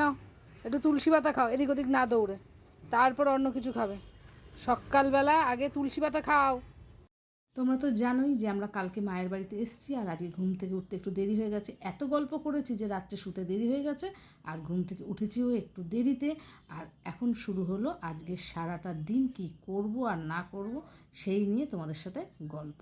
নাও, একটু তুলসী পাতা খাও, এদিক ওদিক না দৌড়ে, তারপর অন্য কিছু খাবে। সকালবেলা আগে তুলসী পাতা খাও। তোমরা তো জানোই যে আমরা কালকে মায়ের বাড়িতে এসেছি আর আজকে ঘুম থেকে উঠতে একটু দেরি হয়ে গেছে। এত গল্প করেছি যে রাত্রে শুতে দেরি হয়ে গেছে আর ঘুম থেকে উঠেছিও একটু দেরিতে। আর এখন শুরু হলো আজকে সারাটা দিন কি করব আর না করব সেই নিয়ে তোমাদের সাথে গল্প।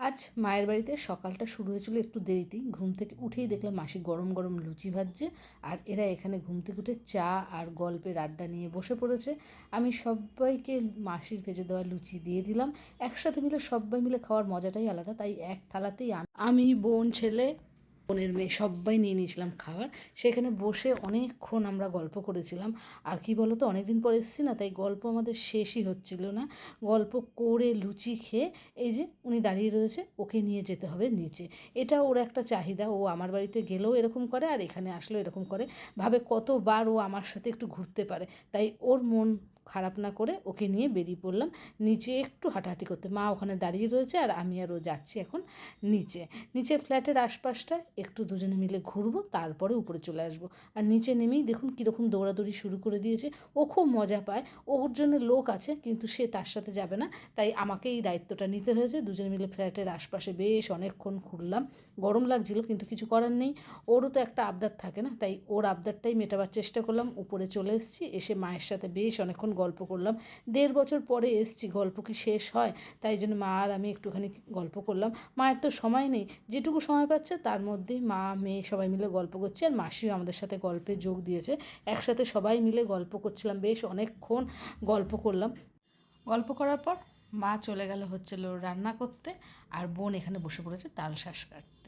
আজ মায়ের বাড়িতে সকালটা শুরু হয়েছিল একটু দেরিতেই। ঘুম থেকে উঠেই দেখলাম মাসি গরম গরম লুচি ভাজছে আর এরা এখানে ঘুম থেকে উঠে চা আর গল্পের আড্ডা নিয়ে বসে পড়েছে। আমি সবাইকে মাসির ভেজে দেওয়া লুচি দিয়ে দিলাম। একসাথে মিলে সবাই মিলে খাওয়ার মজাটাই আলাদা। তাই এক থালাতেই আমি বোন, ছেলে বোনের মেয়ে সবাই নিয়ে নিয়েছিলাম খাবার। সেখানে বসে অনেকক্ষণ আমরা গল্প করেছিলাম। আর কি বলো তো অনেকদিন পর এসেছি না, তাই গল্প আমাদের শেষই হচ্ছিল না। গল্প করে লুচি খেয়ে এই যে উনি দাঁড়িয়ে রয়েছে, ওকে নিয়ে যেতে হবে নিচে। এটা ওর একটা চাহিদা, ও আমার বাড়িতে গেলেও এরকম করে আর এখানে আসলেও এরকম করে। ভাবে কতবার ও আমার সাথে একটু ঘুরতে পারে। তাই ওর মন খারাপ না করে ওকে নিয়ে বেরিয়ে পড়লাম। নিচে একটু হাঁটাহাঁটি করতে। মা ওখানে দাঁড়িয়ে রয়েছে আর আমি আর ও যাচ্ছি এখন নিচে। নিচে ফ্ল্যাটের আশপাশটা একটু দুজনে মিলে ঘুরবো, তারপরে উপরে চলে আসব। আর নিচে নেমেই দেখুন কীরকম দৌড়াদৌড়ি শুরু করে দিয়েছে। ও খুব মজা পায়। ওর জন্য লোক আছে, কিন্তু সে তার সাথে যাবে না। তাই আমাকে এই দায়িত্বটা নিতে হয়েছে। দুজনে মিলে ফ্ল্যাটের আশপাশে বেশ অনেকক্ষণ ঘুরলাম। গরম লাগছিল, কিন্তু কিছু করার নেই। ওরও তো একটা আবদার থাকে না। তাই ওর আবদারটাই মেটাবার চেষ্টা করলাম। উপরে চলে এসেছি। এসে মায়ের সাথে বেশ অনেকক্ষণ গল্প করলাম। দেড় বছর পরে এসেছি, গল্প কি শেষ হয়? তাই জন্য মা আর আমি একটুখানি গল্প করলাম। মায়ের তো সময় নেই, যেটুকু সময় পাচ্ছে তার মধ্যেই মা, মেয়ে সবাই মিলে গল্প করছে আর মাসিও আমাদের সাথে গল্পে যোগ দিয়েছে। একসাথে সবাই মিলে গল্প করছিলাম বেশ অনেকক্ষণ গল্প করলাম। গল্প করার পর মা চলে গেল হচ্ছিল রান্না করতে আর বোন এখানে বসে পড়েছে তাল শাঁস কাটতে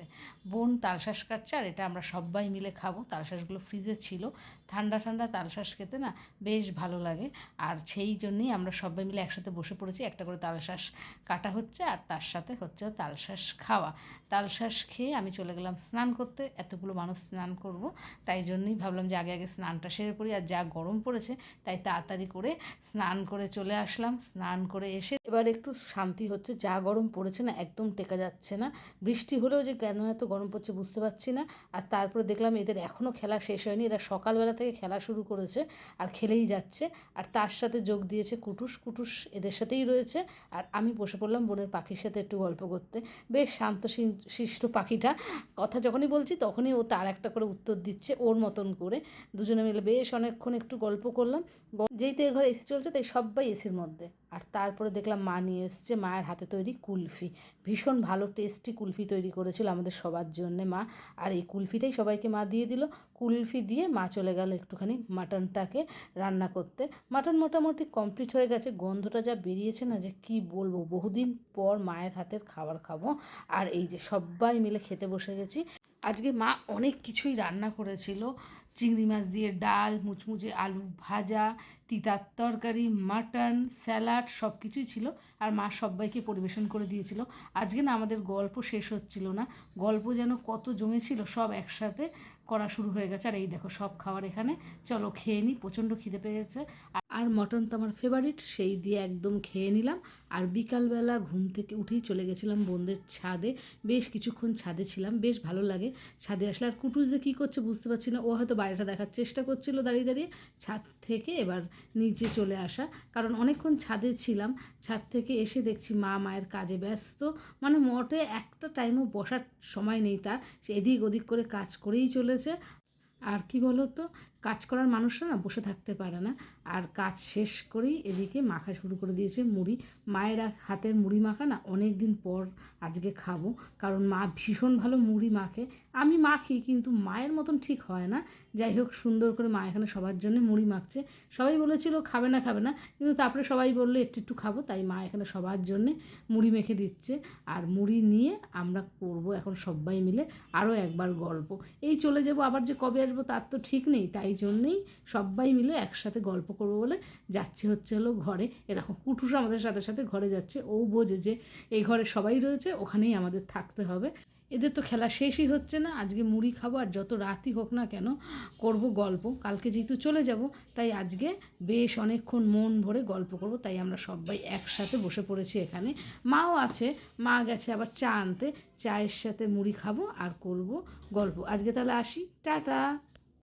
বোন তালশাঁস কাটছে আর এটা আমরা সবাই মিলে খাব। তাল শাঁসগুলো ফ্রিজে ছিল। ঠান্ডা ঠান্ডা তাল শাঁস খেতে না বেশ ভালো লাগে। আর সেই জন্যই আমরা সবাই মিলে একসাথে বসে পড়েছি। একটা করে তাল শাঁস কাটা হচ্ছে আর তার সাথে হচ্ছে তাল শাঁস খাওয়া। তাল শাঁস খেয়ে আমি চলে গেলাম স্নান করতে। এতগুলো মানুষ স্নান করব। তাই জন্যই ভাবলাম যে আগে আগে স্নানটা সেরে পড়ি। আর যা গরম পড়েছে তাই তাড়াতাড়ি করে স্নান করে চলে আসলাম। স্নান করে এসে এবার একটু শান্তি হচ্ছে। যা গরম পড়েছে না একদম টেকা যাচ্ছে না। বৃষ্টি হলেও যে কেন এত গরম পড়ছে বুঝতে পারছি না। আর তারপরে দেখলাম এদের এখনও খেলা শেষ হয়নি, এরা সকালবেলা থেকে খেলা শুরু করেছে আর খেলেই যাচ্ছে। আর তার সাথে যোগ দিয়েছে কুটুস কুটুস এদের সাথেই রয়েছে। আর আমি বসে পড়লাম বোনের পাখির সাথে একটু গল্প করতে। বেশ শান্ত শিষ্ট পাখিটা। কথা যখনই বলছি তখনই ও তার একটা করে উত্তর দিচ্ছে ওর মতন করে। দুজনে মিলে বেশ অনেকক্ষণ একটু গল্প করলাম। গ- যেই তো এ ঘরে এসি চলছে তাই সবাই এসির মধ্যে। আর তারপরে দেখলাম মা নিয়ে এসছে, মায়ের হাতে তৈরি কুলফি। ভীষণ ভালো টেস্টি কুলফি তৈরি করেছিল আমাদের সবার জন্যে মা। আর এই কুলফিটাই সবাইকে মা দিয়ে দিল। কুলফি দিয়ে মা চলে গেল একটুখানি মাটনটাকে রান্না করতে। মাটন মোটামুটি কমপ্লিট হয়ে গেছে। গন্ধটা যা বেরিয়েছে না যে কি বলব, বহুদিন পর মায়ের হাতের খাবার খাব। আর এই যে সবাই মিলে খেতে বসে গেছি। আজকে মা অনেক কিছুই রান্না করেছিল। চিংড়ি মাছ দিয়ে ডাল, মুচমুচে আলু ভাজা তিতার তরকারি, মাটন, স্যালাড সব কিছুই ছিল আর মা সবাইকে পরিবেশন করে দিয়েছিল। আজকে না আমাদের গল্প শেষ হচ্ছিল না। গল্প যেন কত জমেছিল সব একসাথে করা শুরু হয়ে গেছে। আর এই দেখো সব খাবার এখানে। চলো খেয়ে নিই প্রচণ্ড খিদে পেয়ে গেছে আর মটন তো আমার ফেভারিট সেই দিয়ে একদম খেয়ে নিলাম। আর বিকালবেলা ঘুম থেকে উঠেই চলে গেছিলাম বোনদের ছাদে। বেশ কিছুক্ষণ ছাদে ছিলাম, বেশ ভালো লাগে। ছাদে আসলে আর কুটুস যে কী করছে বুঝতে পারছি না। ও হয়তো বাড়িটা দেখার চেষ্টা করছিল দাঁড়িয়ে দাঁড়িয়ে, ছাদ থেকে এবার নিচে চলে আসা। কারণ অনেকক্ষণ ছাদে ছিলাম, ছাদ থেকে এসে দেখছি মা মায়ের কাজে ব্যস্ত। মানে মোটে একটা টাইমও বসার সময় নেই তার, সে এদিক ওদিক করে কাজ করেই চলেছে। আর কি বলো তো কাজ করার মানুষরা না বসে থাকতে পারে না। আর কাজ শেষ করেই এদিকে মাখা শুরু করে দিয়েছে মুড়ি। মায়ের হাতের মুড়ি মাখা না অনেক দিন পর আজকে খাব। কারণ মা ভীষণ ভালো মুড়ি মাখে। আমি মাখি কিন্তু মায়ের মতন ঠিক হয় না। যাই হোক, সুন্দর করে মা এখানে সবার জন্য মুড়ি মাখছে। সবাই বলেছিল খাবে না খাবে না। কিন্তু তারপরে সবাই বলল, একটু একটু খাব। তাই মা এখানে সবার জন্যে মুড়ি মেখে দিচ্ছে। আর মুড়ি নিয়ে আমরা করব এখন সবাই মিলে আরও একবার গল্প। এই চলে যাব, আবার যে কবে আসব তার তো ঠিক নেই। তাই জন্যেই সবাই মিলে একসাথে গল্প করব বলে যাচ্ছে হচ্ছে হলো ঘরে। এ দেখো কুটুস আমাদের সাথে সাথে ঘরে যাচ্ছে। ও বোঝে যে এই ঘরে সবাই রয়েছে, ওখানেই আমাদের থাকতে হবে। এদের তো খেলা শেষই হচ্ছে না। আজকে মুড়ি খাব আর যত রাতই হোক না কেন করব গল্প। কালকে যেহেতু চলে যাব, তাই আজকে বেশ অনেকক্ষণ মন ভরে গল্প করব। তাই আমরা সবাই একসাথে বসে পড়েছি এখানে। মাও আছে, মা গেছে আবার চা আনতে। চায়ের সাথে মুড়ি খাব আর করব গল্প। আজকে তাহলে আসি। টাটা!